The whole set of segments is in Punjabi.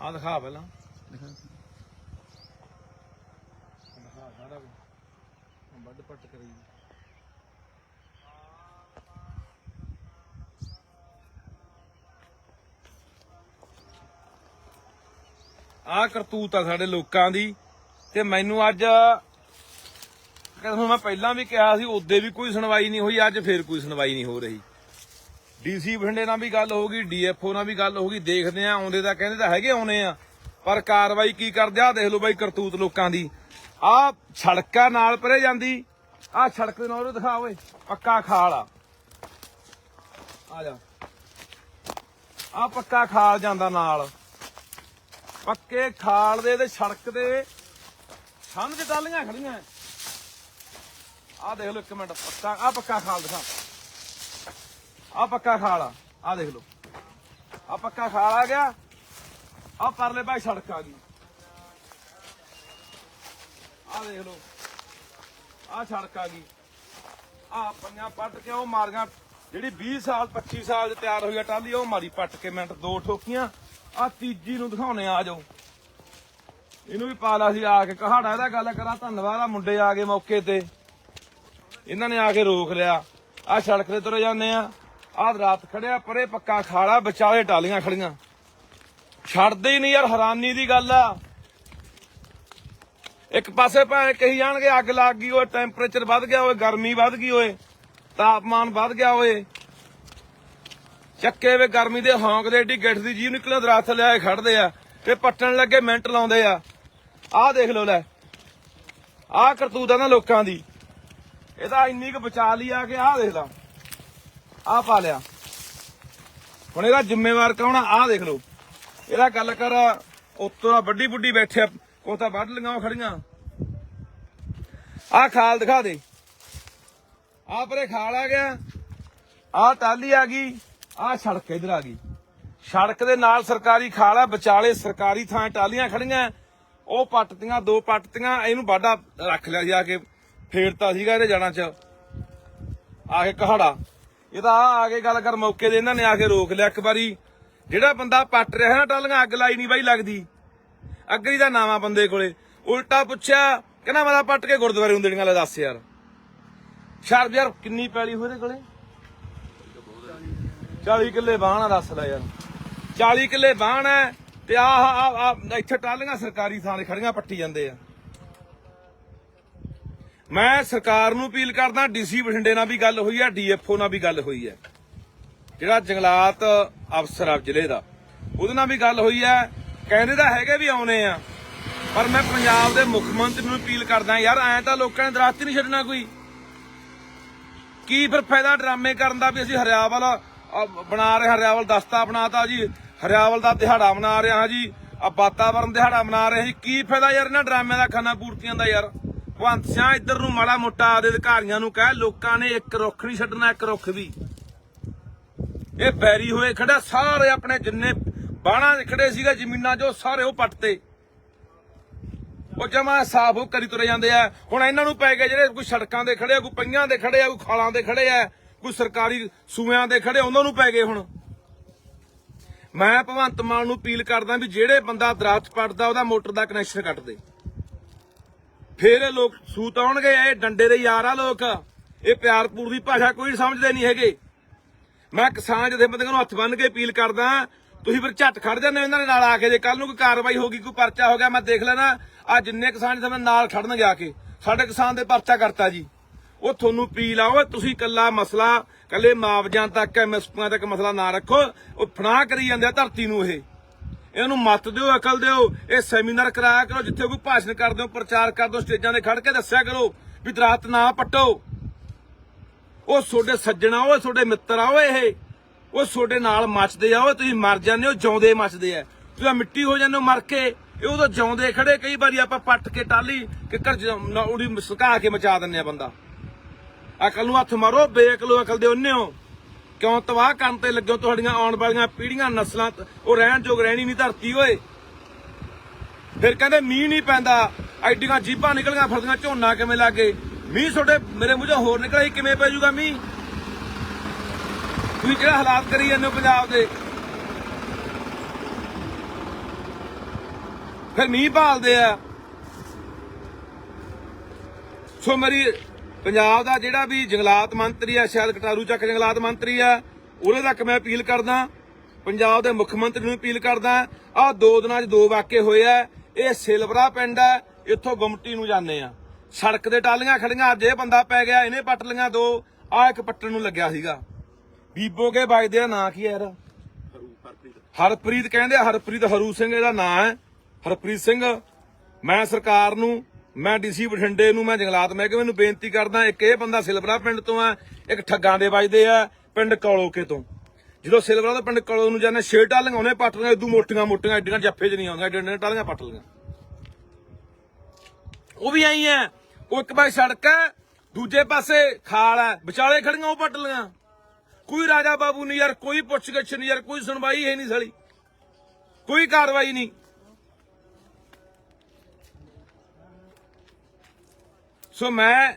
ਆ ਦਿਖਾ ਪਹਿਲਾਂ। ਦਿਖਾ। ਦਿਖਾ ਸਾਰਾ ਕੁਝ ਵੱਡ ਪੱਟ ਕਰੀ। ਆ ਕਰਤੂਤ ਆ ਸਾਡੇ ਲੋਕਾਂ ਦੀ। ਤੇ ਮੈਨੂੰ ਅੱਜ ਕਹਿੰਦਾ ਮੈਂ ਪਹਿਲਾਂ ਵੀ ਕਿਹਾ ਸੀ ਉਦੋਂ ਵੀ ਕੋਈ ਸੁਣਵਾਈ ਨਹੀਂ ਹੋਈ ਅੱਜ ਫੇਰ ਕੋਈ ਸੁਣਵਾਈ ਨਹੀਂ ਹੋ ਰਹੀ। ਡੀਸੀ ਬਠਿੰਡੇ ਨਾਲ ਵੀ ਗੱਲ ਹੋ ਗਈ ਡੀਐਫਓ ਨਾਲ ਵੀ ਗੱਲ ਹੋ ਗਈ ਦੇਖਦੇ ਆ ਆਉਂਦੇ ਤਾਂ ਕਹਿੰਦੇ ਤਾਂ ਹੈਗੇ ਆਉਣੇ ਆ। ਪਰ ਕਾਰਵਾਈ ਕੀ ਕਰਦੇ ਆ? ਦੇਖ ਲਓ ਬਾਈ ਕਰਤੂਤ ਲੋਕਾਂ ਦੀ। ਆ ਸੜਕਾਂ ਨਾਲ ਪਰੇ ਜਾਂਦੀ। ਆ ਸੜਕ ਦੇ ਨਾਲ ਦਿਖਾ ਓਏ, ਪੱਕਾ ਖਾਲ ਆ। ਆ ਜਾ। ਆ ਪੱਕਾ ਖਾਲ ਜਾਂਦਾ ਨਾਲ। ਪੱਕੇ ਖਾਲ ਦੇ ਤੇ ਸੜਕ ਦੇ ਸਮਝ ਟਾਲੀਆਂ ਖੜੀਆਂ। ਆ ਦੇਖ ਲਓ ਇੱਕ ਮਿੰਟ, ਪੱਕਾ ਆ ਪੱਕਾ ਖਾਲ ਦਿਖਾ। ਆ ਪੱਕਾ ਖਾਲ ਆ ਆ ਦੇਖ ਲਓ। ਆ ਪੱਕਾ ਖਾਲ ਆ ਗਿਆ, ਆ ਪਰਲੇ ਭਾਈ ਸੜਕ ਆ ਗਈ। ਆ ਦੇਖ ਲਓ, ਆ ਸੜਕ ਆ ਗਈ। ਆ ਪੰਜਾਂ ਪੱਟ ਕੇ ਉਹ ਮਾਰੀਆਂ, ਜਿਹੜੀ 20 ਸਾਲ 25 ਸਾਲ ਚ ਤਿਆਰ ਹੋਈ ਆ ਟਾਲੀ ਉਹ ਮਾਰੀ ਪੱਟ ਕੇ ਮਿੰਟ ਦੋ ਠੋਕੀਆਂ। ਆ ਤੀਜੀ ਨੂੰ ਦਿਖਾਉਣੇ ਆ ਜਾਓ। ਇਹਨੂੰ ਵੀ ਪਾ ਲਾ ਸੀ ਆ ਕੇ। ਕਹਾੜਾ ਇਹਦਾ ਗੱਲ ਕਰਾਂ, ਧੰਨਵਾਦ ਆ ਮੁੰਡੇ ਆ ਗਏ ਮੌਕੇ ਤੇ। ਇਹਨਾਂ ਨੇ ਆ ਕੇ ਰੋਕ ਲਿਆ। ਆ ਸੜਕ ਤੇ ਤੁਰੇ ਜਾਂਦੇ ਆ। ਆਹ ਰਾਤ ਖੜਿਆ, ਪਰੇ ਪੱਕਾ ਖਾਲਾ, ਵਿਚਾਲੇ ਟਾਲੀਆਂ ਖੜੀਆਂ। ਛੱਡਦੇ ਹੀ ਨਹੀਂ ਯਾਰ, ਹੈਰਾਨੀ ਦੀ ਗੱਲ ਆ। ਇੱਕ ਪਾਸੇ ਭਾਵੇਂ ਕਹੀ ਜਾਣਗੇ, ਅੱਗ ਲੱਗ ਗਈ ਓਏ ਟੈਂਪਰੇਚਰ ਵੱਧ ਗਿਆ ਓਏ, ਗਰਮੀ ਵੱਧ ਗਈ ਓਏ, ਤਾਪਮਾਨ ਵੱਧ ਗਿਆ ਓਏ। ਚੱਕੇ ਵੇ ਗਰਮੀ ਦੇ ਹੌਂਕ ਦੇ ਏਡੀ ਗਿੱਠ ਦੀ ਜੀਵ ਨਿਕਲੇ ਦਰਖਤ ਲਿਆਏ ਖੜਦੇ ਆ, ਤੇ ਪੱਟਣ ਲੱਗੇ ਮਿੰਟ ਲਾਉਂਦੇ ਆ। ਆਹ ਦੇਖ ਲਓ ਲੈ, ਆਹ ਕਰਤੂਤ ਆ ਨਾ ਲੋਕਾਂ ਦੀ। ਇਹਦਾ ਇੰਨੀ ਕੁ ਬਚਾ ਲਈ ਆ ਕਿ ਆਹ ਦੇਖ ਲਾ। ਆਹ ਪਾ ਲਿਆ। ਹੁਣ ਇਹਦਾ ਜ਼ਿੰਮੇਵਾਰ ਕੌਣ ਆ? ਆਹ ਦੇਖ ਲਓ। ਇਹਦਾ ਗੱਲ ਕਰ, ਉੱਤੋਂ ਵੱਡੀ ਬੁੱਢੀ ਬੈਠੇ ਉਹ ਤਾਂ ਵੱਢ ਲੀਆਂ ਖੜੀਆਂ। ਆਹ ਖਾਲ ਦਿਖਾ ਦੇ। ਆਹ ਪਰੇ ਖਾਲ ਆ ਗਿਆ। ਆਹ ਟਾਲੀ ਆ ਗਈ, ਆਹ ਸੜਕ ਇਧਰ ਆ ਗਈ। ਸੜਕ ਦੇ ਨਾਲ ਸਰਕਾਰੀ ਖਾਲ ਆ, ਵਿਚਾਲੇ ਸਰਕਾਰੀ ਥਾਂ ਟਾਲੀਆਂ ਖੜੀਆਂ। ਉਹ ਪੱਟਤੀਆਂ, ਦੋ ਪੱਟਤੀਆਂ, ਇਹਨੂੰ ਬਾਡਾ ਰੱਖ ਲਿਆ ਸੀ ਆ ਕੇ। ਫੇਰਤਾ ਸੀਗਾ ਇਹਦੇ ਜਾਣਾ 'ਚ। ਆ ਕੇ ਕਹਾੜਾ। ਇਹ ਤਾਂ ਆ ਆ ਕੇ ਗੱਲ ਕਰ, ਮੌਕੇ ਦੇ ਇਹਨਾਂ ਨੇ ਆ ਕੇ ਰੋਕ ਲਿਆ ਇੱਕ ਵਾਰੀ। ਜਿਹੜਾ ਬੰਦਾ ਪੱਟ ਰਿਹਾ ਨਾ ਟਾਲੀਆਂ, ਅੱਗ ਲਾਈ ਨਹੀਂ ਬਾਈ ਲੱਗਦੀ। ਅੱਗਰੀ ਦਾ ਨਾਵਾ ਬੰਦੇ ਕੋਲੇ। ਉਲਟਾ ਪੁੱਛਿਆ, ਕਹਿੰਦਾ ਮੈਂ ਪੱਟ ਕੇ ਗੁਰਦੁਆਰੇ ਹੁੰਦੜੀਆਂ ਲੈ ਦੱਸ ਯਾਰ। ਸ਼ਰਬ ਯਾਰ, ਕਿੰਨੀ ਪੈਲੀ ਹੋਏ ਇਹਦੇ ਕੋਲੇ? 40 ਕਿੱਲੇ ਬਾਹਣਾ ਦੱਸ ਲੈ ਯਾਰ। 40 ਕਿੱਲੇ ਬਾਹਣਾ ਤੇ ਆਹ ਆ ਇੱਥੇ ਟਾਲੀਆਂ ਸਰਕਾਰੀ ਥਾਂ ਦੇ ਖੜੀਆਂ ਪੱਟੀ ਜਾਂਦੇ ਆ। ਮੈਂ ਸਰਕਾਰ ਨੂੰ ਅਪੀਲ ਕਰਦਾ, ਡੀਸੀ ਬਠਿੰਡੇ ਨਾਲ ਵੀ ਗੱਲ ਹੋਈ ਹੈ, ਡੀਐਫਓ ਨਾਲ ਵੀ ਗੱਲ ਹੋਈ ਹੈ। ਜਿਹੜਾ ਜੰਗਲਾਤ ਅਫਸਰ ਆ ਜ਼ਿਲ੍ਹੇ ਦਾ, ਉਹਦੇ ਨਾਲ ਵੀ ਗੱਲ ਹੋਈ ਹੈ। ਕਹਿੰਦੇ ਤਾਂ ਹੈਗੇ ਵੀ ਆਉਣੇ ਆ, ਪਰ ਮੈਂ ਪੰਜਾਬ ਦੇ ਮੁੱਖ ਮੰਤਰੀ ਨੂੰ ਅਪੀਲ ਕਰਦਾ, ਯਾਰ ਐਂ ਤਾਂ ਲੋਕਾਂ ਨੇ ਦਰਖਤ ਨਹੀਂ ਛੱਡਣਾ ਕੋਈ। ਕੀ ਫਿਰ ਫਾਇਦਾ ਡਰਾਮੇ ਕਰਨ ਦਾ ਵੀ ਅਸੀਂ ਹਰਿਆਵਲ ਬਣਾ ਰਹੇ, ਹਰਿਆਵਲ ਦਸਤਾ ਬਣਾਤਾ ਜੀ, ਹਰਿਆਵਲ ਦਾ ਦਿਹਾੜਾ ਮਨਾ ਰਹੇ ਹਾਂ ਜੀ ਆ ਵਾਤਾਵਰਨ ਦਿਹਾੜਾ ਮਨਾ ਰਹੇ ਹਾਂ ਜੀ। ਕੀ ਫਾਇਦਾ ਯਾਰ ਇਹਨਾਂ ਡਰਾਮਿਆਂ ਦਾ, ਖਾਨਾ ਪੂਰਤੀਆਂ ਦਾ ਯਾਰ। ਭਗਵੰਤ ਸਿੰਘ ਇੱਧਰ ਨੂੰ ਮਾੜਾ ਮੋਟਾ ਆਦੇ ਅਧਿਕਾਰੀਆਂ ਨੂੰ ਕਹਿ, ਲੋਕਾਂ ਨੇ ਇੱਕ ਰੁੱਖ ਨਹੀਂ ਛੱਡਣਾ, ਇੱਕ ਰੁੱਖ ਵੀ। ਇਹ ਬੈਰੀ ਹੋਏ ਖੜਾ ਸਾਰੇ ਆਪਣੇ ਜਿੰਨੇ ਬਾਣਾ ਖੜੇ ਸੀਗਾ, ਜ਼ਮੀਨਾਂ 'ਚ ਸਾਰੇ ਉਹ ਪੱਟਤੇ ਉਹ ਜਮਾ ਸਾਫ਼ ਉਹ ਕਰੀ ਤੁਰੇ ਜਾਂਦੇ ਆ। ਹੁਣ ਇਹਨਾਂ ਨੂੰ ਪੈ ਗਏ ਜਿਹੜੇ ਕੋਈ ਸੜਕਾਂ ਦੇ ਖੜੇ ਆ, ਕੋਈ ਪਈਆਂ ਦੇ ਖੜੇ ਆ, ਕੋਈ ਖਾਲਾਂ ਦੇ ਖੜੇ ਆ, ਕੋਈ ਸਰਕਾਰੀ ਸੂਆਂ ਦੇ ਖੜੇ ਉਹਨਾਂ ਨੂੰ ਪੈ ਗਏ ਹੁਣ। ਮੈਂ ਭਗਵੰਤ ਮਾਨ ਨੂੰ ਅਪੀਲ ਕਰਦਾ ਵੀ ਜਿਹੜੇ ਬੰਦਾ ਦਰਖਤ ਪੱਟਦਾ ਉਹਦਾ ਮੋਟਰ ਦਾ ਕਨੈਕਸ਼ਨ ਕੱਟ ਦੇ। ਫੇਰ ਇਹ ਲੋਕ ਸੂਤ ਆਉਣਗੇ, ਇਹ ਡੰਡੇ ਦੇ ਯਾਰ ਆ ਲੋਕ। ਇਹ ਪਿਆਰਪੂਰ ਦੀ ਭਾਸ਼ਾ ਕੋਈ ਸਮਝਦੇ ਨਹੀਂ ਹੈਗੇ। ਮੈਂ ਕਿਸਾਨ ਜਥੇਬੰਦੀਆਂ ਨੂੰ ਹੱਥ ਬੰਨ੍ਹ ਕੇ ਅਪੀਲ ਕਰਦਾ, ਤੁਸੀਂ ਫਿਰ ਝੱਟ ਖੜ ਜਾਂਦੇ ਹੋ ਇਹਨਾਂ ਦੇ ਨਾਲ ਆ ਕੇ, ਜੇ ਕੱਲ ਨੂੰ ਕੋਈ ਕਾਰਵਾਈ ਹੋ ਗਈ, ਕੋਈ ਪਰਚਾ ਹੋ ਗਿਆ, ਮੈਂ ਦੇਖ ਲੈਣਾ ਆ ਜਿੰਨੇ ਕਿਸਾਨ ਜਥੇਬੰਦੀਆਂ ਨਾਲ ਖੜਨ ਜਾ ਕੇ, ਸਾਡੇ ਕਿਸਾਨ ਦੇ ਪਰਚਾ ਕਰਤਾ ਜੀ। ਉਹ ਤੁਹਾਨੂੰ ਅਪੀਲ ਆ, ਓਏ ਤੁਸੀਂ ਕੱਲਾ ਮਸਲਾ ਕੱਲੇ ਮੁਆਵਜ਼ਿਆਂ ਤੱਕ ਐਮਐਸਪੀਆਂ ਤੱਕ ਮਸਲਾ ਨਾ ਰੱਖੋ, ਉਹ ਫਨਾ ਕਰੀ ਜਾਂਦੇ ਆ ਧਰਤੀ ਨੂੰ ਇਹ। ਇਹਨੂੰ ਮੱਤ ਦਿਓ, ਅਕਲ ਦਿਓ, ਇਹ ਸੈਮੀਨਾਰ ਕਰਾਇਆ ਕਰੋ, ਜਿੱਥੇ ਕੋਈ ਭਾਸ਼ਣ ਕਰਦੇ ਹੋ, ਪ੍ਰਚਾਰ ਕਰਦੇ ਹੋ, ਸਟੇਜਾਂ ਤੇ ਖੜ ਕੇ ਦੱਸਿਆ ਕਰੋ ਵੀ ਦਰਖਤ ਨਾ ਪੱਟੋ। ਉਹ ਤੁਹਾਡੇ ਸੱਜਣਾ ਓਏ ਤੁਹਾਡੇ ਮਿੱਤਰ ਆ ਓਏ ਇਹ। ਉਹ ਤੁਹਾਡੇ ਨਾਲ ਮੱਚਦੇ ਆ ਓਏ ਤੁਸੀਂ ਮਰ ਜਾਂਦੇ ਹੋ, ਜਿਉਂਦੇ ਮੱਚਦੇ ਆ। ਤੁਸੀਂ ਮਿੱਟੀ ਹੋ ਜਾਂਦੇ ਹੋ, ਮਰ ਕੇ। ਇਹ ਉਦੋਂ ਜਿਉਂਦੇ ਖੜੇ, ਕਈ ਵਾਰੀ ਆਪਾਂ ਪੱਟ ਕੇ ਟਾਲੀ ਕਿੱਕਰ ਉਹਦੀ ਸੁਕਾ ਕੇ ਮਚਾ ਦਿੰਨੇ ਆ ਬੰਦਾ। ਅਕਲ ਨੂੰ ਹੱਥ ਮਾਰੋ, ਬੇਅਕਲੋ ਅਕਲ ਦੇ ਉਹਨੇ ਹੋ। ਕਿਉਂ ਤਬਾਹ ਕਰਨ ਤੇ ਲੱਗਿਓ ਤੁਹਾਡੀਆਂ ਆਉਣ ਵਾਲੀਆਂ ਪੀੜ੍ਹੀਆਂ ਨਸਲਾਂ ਉਹ ਰਹਿਣ ਯੋਗ ਰਹਿਣੀ ਨਹੀਂ ਧਰਤੀ ਓਏ। ਫਿਰ ਕਹਿੰਦੇ ਮੀਂਹ ਨਹੀਂ ਪੈਂਦਾ ਐਡੀਆਂ ਜੀਬਾਂ ਨਿਕਲੀਆਂ ਫਿਰਦੀਆਂ ਝੋਨਾ ਕਿਵੇਂ ਲੱਗੇ ਮੀਂਹ ਤੁਹਾਡੇ ਮੇਰੇ ਮੂੰਹੋਂ ਹੋਰ ਨਿਕਲਿਆ ਸੀ, ਕਿਵੇਂ ਪੈ ਜਾਊਗਾ ਮੀਂਹ? ਤੁਸੀਂ ਜਿਹੜਾ ਹਾਲਾਤ ਕਰੀ ਜਾਂਦੇ ਹੋ ਪੰਜਾਬ ਦੇ? ਫਿਰ ਮੀਂਹ ਭਾਲਦੇ ਆ। ਸੋ ਮੇਰੀ ਪੰਜਾਬ ਦਾ ਜਿਹੜਾ ਵੀ ਜੰਗਲਾਤ ਮੰਤਰੀ ਆ, ਸ਼ਾਇਦ ਕਟਾਰੂ ਚੱਕ ਜੰਗਲਾਤ ਮੰਤਰੀ ਆ, ਉਹਦੇ ਤੱਕ ਮੈਂ ਅਪੀਲ ਕਰਦਾ। ਪੰਜਾਬ ਦੇ ਮੁੱਖ ਮੰਤਰੀ ਨੂੰ ਅਪੀਲ ਕਰਦਾ। ਆਹ ਦੋ ਦਿਨਾਂ 'ਚ ਦੋ ਵਾਕੇ ਹੋਏ ਆ। ਇਹ ਸਿਲਵਰਾ ਪਿੰਡ ਆ, ਇੱਥੋਂ ਗੁਮਟੀ ਨੂੰ ਜਾਂਦੇ ਆ। ਸੜਕ ਦੇ ਟਾਲੀਆਂ ਖੜੀਆਂ, ਅੱਜ ਇਹ ਬੰਦਾ ਪੈ ਗਿਆ, ਇਹਨੇ ਪੱਟ ਲੀਆਂ ਦੋ। ਆ ਇੱਕ ਪੱਟਣ ਨੂੰ ਲੱਗਿਆ ਸੀਗਾ। ਬੀਬੋ ਕੇ ਵੱਜਦੇ ਆ ਨਾਂ ਕੀ ਹੈ ਯਾਰ ਹਰਪ੍ਰੀਤ ਕਹਿੰਦੇ ਹਰਪ੍ਰੀਤ ਹਰੂ ਸਿੰਘ ਇਹਦਾ ਨਾਂ ਹੈ। ਹਰਪ੍ਰੀਤ ਸਿੰਘ, ਮੈਂ ਸਰਕਾਰ ਨੂੰ ਮੈਂ ਡੀਸੀ ਬਠਿੰਡੇ ਨੂੰ, ਮੈਂ ਜੰਗਲਾਤ ਮਹਿਕਮੇ ਨੂੰ ਬੇਨਤੀ ਕਰਦਾ, ਇੱਕ ਇਹ ਬੰਦਾ ਸਿਲਵਰਾ ਪਿੰਡ ਤੋਂ ਆ, ਇੱਕ ਠੱਗਾਂ ਦੇ ਵੱਜਦੇ ਆ, ਪਿੰਡ ਕੌਲੋਕੇ ਤੋਂ। ਜਦੋਂ ਸਿਲਵਰਾ ਤੋਂ ਪਿੰਡ ਕੌਲੋ ਨੂੰ ਜਾਂਦੇ ਛੇ ਟਾਲੀਆਂ ਉਹਨੇ ਪੱਟ ਲਈਆਂ ਇਦੋਂ ਮੋਟੀਆਂ ਮੋਟੀਆਂ, ਐਡੀਆਂ ਜੱਫੇ 'ਚ ਨਹੀਂ ਆਉਂਦੀਆਂ, ਐਡੀਆਂ ਟਾਲੀਆਂ ਪੱਟ ਲਈਆਂ। ਉਹ ਵੀ ਆਈ ਐ, ਉਹ ਇੱਕ ਪਾਸੇ ਸੜਕ ਹੈ ਦੂਜੇ ਪਾਸੇ ਖਾਲ ਹੈ ਵਿਚਾਲੇ ਖੜੀਆਂ ਉਹ ਪੱਟ ਲਈਆਂ। ਕੋਈ ਰਾਜਾ ਬਾਬੂ ਨਹੀਂ ਯਾਰ, ਕੋਈ ਪੁੱਛਗਿੱਛ ਨਹੀਂ ਯਾਰ, ਕੋਈ ਸੁਣਵਾਈ ਹੈ ਨਹੀਂ ਸਾਲੀ। ਕੋਈ ਕਾਰਵਾਈ ਨਹੀਂ। ਸੋ ਮੈਂ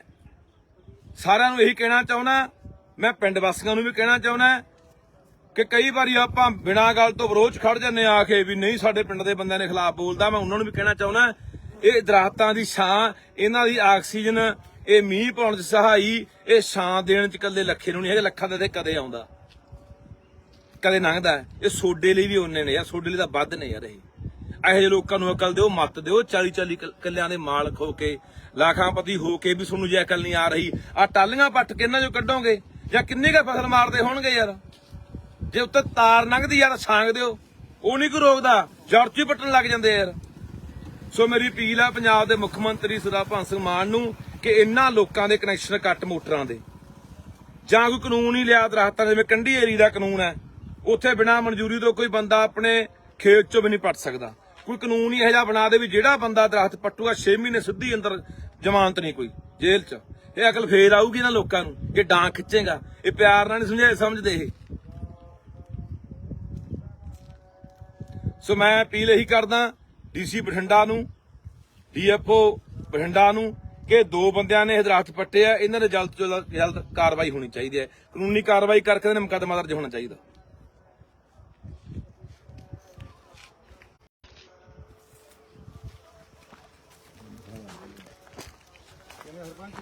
ਸਾਰਿਆਂ ਨੂੰ ਇਹੀ ਕਹਿਣਾ ਚਾਹੁੰਦਾ, ਮੈਂ ਪਿੰਡ ਵਾਸੀਆਂ ਨੂੰ ਵੀ ਕਹਿਣਾ ਚਾਹੁੰਦਾ ਕਿ ਕਈ ਵਾਰੀ ਆਪਾਂ ਬਿਨਾਂ ਗੱਲ ਤੋਂ ਵਿਰੋਧ 'ਚ ਖੜ ਜਾਂਦੇ ਆ ਕੇ ਵੀ ਨਹੀਂ ਸਾਡੇ ਪਿੰਡ ਦੇ ਬੰਦਿਆਂ ਦੇ ਖਿਲਾਫ ਬੋਲਦਾ ਮੈਂ ਉਹਨਾਂ ਨੂੰ ਵੀ ਕਹਿਣਾ ਚਾਹੁੰਦਾ, ਇਹ ਦਰਖਤਾਂ ਦੀ ਛਾਂ, ਇਹਨਾਂ ਦੀ ਆਕਸੀਜਨ, ਇਹ ਮੀਂਹ ਪਾਉਣ 'ਚ ਸਹਾਈ, ਇਹ ਛਾਂ ਦੇਣ 'ਚ ਇਕੱਲੇ ਲੱਖੇ ਨੂੰ ਨਹੀਂ ਹੈਗੇ, ਲੱਖਾਂ ਦਾ ਤੇ ਕਦੇ ਆਉਂਦਾ, ਕਦੇ ਲੰਘਦਾ, ਇਹ ਸੋਡੇ ਲਈ ਵੀ ਉਹਨੇ ਨੇ ਯਾਰ, ਸੋਡੇ ਲਈ ਤਾਂ ਵੱਧ ਨੇ ਯਾਰ ਇਹ। ਇਹੋ ਜਿਹੇ ਲੋਕਾਂ ਨੂੰ ਅਕਲ ਦਿਓ, ਮੱਤ ਦਿਓ 40 40 ਕਿੱਲਿਆਂ ਦੇ ਮਾਲਕ ਹੋ ਕੇ, ਲੱਖਾਂਪਤੀ ਹੋ ਕੇ ਵੀ ਤੁਹਾਨੂੰ ਜੇ ਅਕਲ ਨਹੀਂ ਆ ਰਹੀ ਆ ਟਾਲੀਆਂ ਪੱਟ ਕੇ ਇਹਨਾਂ ਚੋਂ ਕੱਢੋਗੇ? ਜਾਂ ਕਿੰਨੀ ਕੁ ਫਸਲ ਮਾਰਦੇ ਹੋਣਗੇ ਯਾਰ? ਜੇ ਉੱਤੇ ਤਾਰ ਲੰਘਦੀ ਯਾਰ ਛਾਂਗ ਦਿਓ। ਉਹ ਨਹੀਂ ਕੋਈ ਰੋਕਦਾ, ਜੜ 'ਚ ਹੀ ਪੱਟਣ ਲੱਗ ਜਾਂਦੇ ਯਾਰ। ਸੋ ਮੇਰੀ ਅਪੀਲ ਆ ਪੰਜਾਬ ਦੇ ਮੁੱਖ ਮੰਤਰੀ ਸਰਦਾਰ ਭਗਵੰਤ ਸਿੰਘ ਮਾਨ ਨੂੰ ਕਿ ਇਹਨਾਂ ਲੋਕਾਂ ਦੇ ਕਨੈਕਸ਼ਨ ਕੱਟ ਮੋਟਰਾਂ ਦੇ। ਜਾਂ ਕੋਈ ਕਾਨੂੰਨ ਹੀ ਲਿਆ ਦਰਖਤਾਂ, ਜਿਵੇਂ ਕੰਢੀ ਏਰੀ ਦਾ ਕਾਨੂੰਨ ਹੈ, ਉੱਥੇ ਬਿਨਾਂ ਮਨਜ਼ੂਰੀ ਤੋਂ ਕੋਈ ਬੰਦਾ ਆਪਣੇ ਖੇਤ 'ਚੋਂ ਵੀ ਨਹੀਂ ਪੱਟ ਸਕਦਾ। ਕੋਈ ਕਾਨੂੰਨ ਹੀ ਇਹੋ ਜਿਹਾ ਬਣਾ ਦੇ ਵੀ ਜਿਹੜਾ ਬੰਦਾ ਦਰਖਤ ਪੱਟੂਗਾ 6 ਮਹੀਨੇ ਸਿੱਧੀ ਅੰਦਰ ਜ਼ਮਾਨਤ ਨਹੀਂ ਕੋਈ, ਜੇਲ੍ਹ 'ਚ। ਇਹ ਅਕਲ ਫੇਰ ਆਊਗੀ ਨਾ ਲੋਕਾਂ ਨੂੰ ਕਿ ਡਾਂ ਖਿੱਚੇਗਾ। ਇਹ ਪਿਆਰ ਨਾਲ ਨਹੀਂ ਸਮਝੇ, ਸਮਝਦੇ ਇਹ। ਸੋ ਮੈਂ ਅਪੀਲ ਇਹੀ ਕਰਦਾ, ਡੀਸੀ ਬਠਿੰਡਾ ਨੂੰ, ਡੀਐਫਓ ਬਠਿੰਡਾ ਨੂੰ, ਕਿ ਦੋ ਬੰਦਿਆਂ ਨੇ ਇਹ ਦਰਖਤ ਪੱਟੇ ਆ, ਇਹਨਾਂ ਦੇ ਜਲਦ ਤੋਂ ਜਲਦ ਜਲਦ ਕਾਰਵਾਈ ਹੋਣੀ ਚਾਹੀਦੀ ਹੈ। ਕਾਨੂੰਨੀ ਕਾਰਵਾਈ ਕਰਕੇ ਇਹਨਾਂ ਨੇ ਮੁਕੱਦਮਾ ਦਰਜ ਹੋਣਾ ਚਾਹੀਦਾ। ਸਰਪੰਚ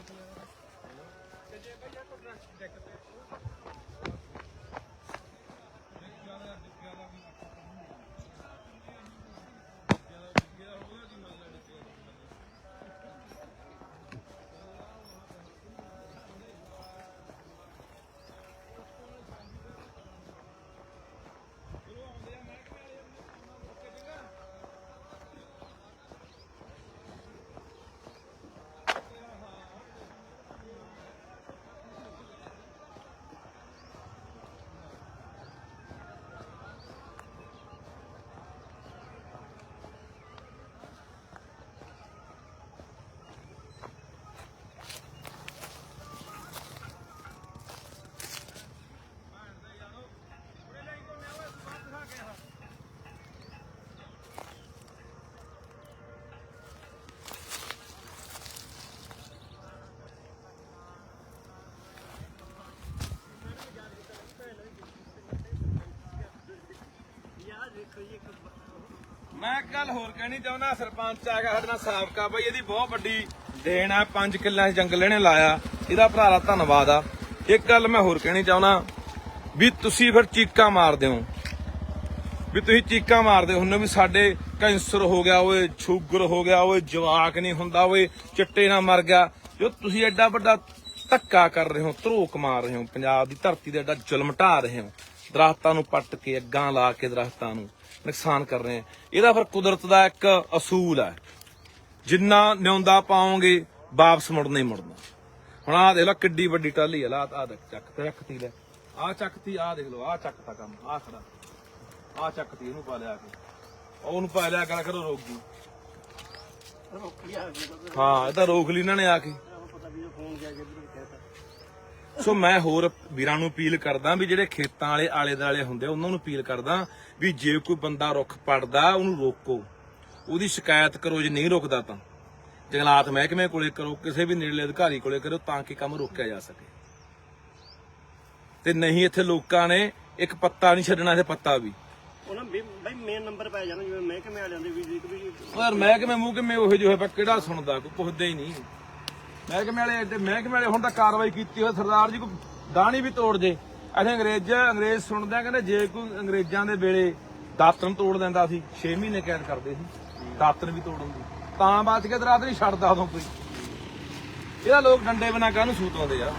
ਮੈਂ ਇੱਕ ਗੱਲ ਹੋਰ ਕਹਿਣੀ ਚਾਹੁੰਦਾ, ਸਰਪੰਚ ਆ ਗਿਆ ਸਾਡੇ ਨਾਲ ਸਾਬਕਾ। ਬਈ ਇਹਦੀ ਬਹੁਤ ਵੱਡੀ ਦੇਣ ਆ 5 ਕਿੱਲਿਆਂ 'ਚ ਜੰਗਲ ਇਹਨੇ ਲਾਇਆ। ਇਹਦਾ ਭਰਾ ਦਾ ਧੰਨਵਾਦ ਆ। ਇੱਕ ਗੱਲ ਮੈਂ ਹੋਰ ਕਹਿਣੀ ਚਾਹੁੰਦਾ ਵੀ ਤੁਸੀਂ ਫਿਰ ਚੀਕਾਂ ਮਾਰਦੇ ਹੋ। ਵੀ ਤੁਸੀਂ ਚੀਕਾਂ ਮਾਰਦੇ ਹੁੰਦੇ ਵੀ ਸਾਡੇ ਕੈਂਸਰ ਹੋ ਗਿਆ ਓਏ, ਸ਼ੂਗਰ ਹੋ ਗਿਆ ਓਏ, ਜਵਾਕ ਨਹੀਂ ਹੁੰਦਾ ਓਏ, ਚਿੱਟੇ ਨਾਲ ਮਰ ਗਿਆ। ਜੋ ਤੁਸੀਂ ਐਡਾ ਵੱਡਾ ਧੱਕਾ ਕਰ ਰਹੇ ਹੋ, ਧਰੋਕ ਮਾਰ ਰਹੇ ਹੋ, ਪੰਜਾਬ ਦੀ ਧਰਤੀ ਤੇ ਐਡਾ ਜ਼ੁਲਮ ਢਾ ਰਹੇ ਹੋ। ਦਰਖਤਾਂ ਨੂੰ ਪੱਟ ਕੇ, ਅੱਗਾਂ ਲਾ ਕੇ ਦਰਖਤਾਂ ਨੂੰ। ਨੁਕਸਾਨ ਕਰ ਰਹੇ ਹੋ। ਇਹਦਾ ਫਿਰ ਕੁਦਰਤ ਦਾ ਇੱਕ ਅਸੂਲ ਹੈ। ਜਿੰਨਾ ਨਿਉਂਦਾ ਪਾਓਗੇ ਵਾਪਸ ਮੁੜਨਾ ਹੀ ਮੁੜਨਾ। ਹੁਣ ਆਹ ਦੇਖ ਲਓ ਕਿੱਡੀ ਵੱਡੀ ਟਾਲੀ ਹੈ। ਲਾ ਆ ਦੇਖ ਚੱਕ ਤੇ ਰੱਖਤੀ ਲੈ। ਆਹ ਚੱਕਤੀ ਆਹ ਦੇਖ ਲਓ ਆਹ ਚੱਕਤਾ ਕੰਮ ਆਹ ਖੜਾ। ਆਹ ਚੱਕਤੀ ਇਹਨੂੰ ਪਾ ਲਿਆ ਕੇ। ਉਹਨੂੰ ਪਾ ਲਿਆ ਕਰ ਕਰੋ ਰੋਕ ਗਈ। ਹਾਂ ਇਹ ਤਾਂ ਰੋਕ ਲਈ ਇਹਨਾਂ ਨੇ ਆ ਕੇ। ਸੋ ਮੈਂ ਹੋਰ ਵੀਰਾਂ ਨੂੰ ਅਪੀਲ ਕਰਦਾ ਵੀ ਜਿਹੜੇ ਖੇਤਾਂ ਵਾਲੇ ਆਲੇ ਦਾਲੇ ਹੁੰਦੇ ਉਹਨਾਂ ਨੂੰ ਅਪੀਲ ਕਰਦਾ ਵੀ ਜੇ ਕੋਈ ਬੰਦਾ ਰੁੱਖ ਪੜਦਾ ਉਹਨੂੰ ਰੋਕੋ। ਉਹਦੀ ਸ਼ਿਕਾਇਤ ਕਰੋ ਜੇ ਨਹੀਂ ਰੁਕਦਾ ਤਾਂ। ਜੰਗਲਾਤ ਮਹਿਕਮੇ ਕੋਲੇ ਕਰੋ ਕਿਸੇ ਵੀ ਨੇੜਲੇ ਅਧਿਕਾਰੀ ਕੋਲੇ ਕਰੋ ਤਾਂ ਕਿ ਕੰਮ ਰੋਕਿਆ ਜਾ ਸਕੇ। ਤੇ ਨਹੀਂ ਇੱਥੇ ਲੋਕਾਂ ਨੇ ਇੱਕ ਪੱਤਾ ਨਹੀਂ ਛੱਡਣਾ ਇੱਥੇ ਪੱਤਾ ਵੀ। ਉਹਨਾਂ ਬਈ ਮੇਨ ਨੰਬਰ ਪੈ ਜਾਣਾ ਜਿਵੇਂ ਮਹਿਕਮੇ ਵਾਲਿਆਂ ਦੇ ਵੀ ਜੀ ਵੀ ਯਾਰ ਮੈਂ ਕਿਵੇਂ ਮੂੰਹ ਕਿਵੇਂ ਉਹੋ ਜਿਹੇ ਹੋਇਆ ਕਿਹੜਾ ਸੁਣਦਾ ਕੋਈ ਪੁੱਛਦਾ ਹੀ ਨਹੀਂ। ਮਹਿਕਮੇ ਵਾਲੇ ਤੇ ਮਹਿਕਮੇ ਵਾਲੇ ਹੁਣ ਤਾਂ ਕਾਰਵਾਈ ਕੀਤੀ ਹੋਈ, ਸਰਦਾਰ ਜੀ ਕੋਈ ਦਾਣੀ ਵੀ ਤੋੜ ਜੇ। ਅਸੀਂ ਅੰਗਰੇਜ਼ ਅੰਗਰੇਜ਼ ਸੁਣਦੇ ਆ ਕਹਿੰਦੇ ਜੇ ਕੋਈ ਅੰਗਰੇਜ਼ਾਂ ਦੇ ਵੇਲੇ ਦਾਤਨ ਤੋੜ ਦਿੰਦਾ ਸੀ 6 ਮਹੀਨੇ ਕੈਦ ਕਰਦੇ ਸੀ ਦਾਤਨ ਵੀ ਤੋੜਨ ਦੀ। ਤਾਂ ਬਾਅਦ ਕੇ ਦਰਾਤ ਨਹੀਂ ਛੱਡਦਾ ਉਦੋਂ ਕੋਈ। ਇਹਦਾ ਲੋਕ ਡੰਡੇ ਬਿਨਾ ਕਾਹਨੂੰ ਸੂਤ ਆਉਂਦੇ ਆ?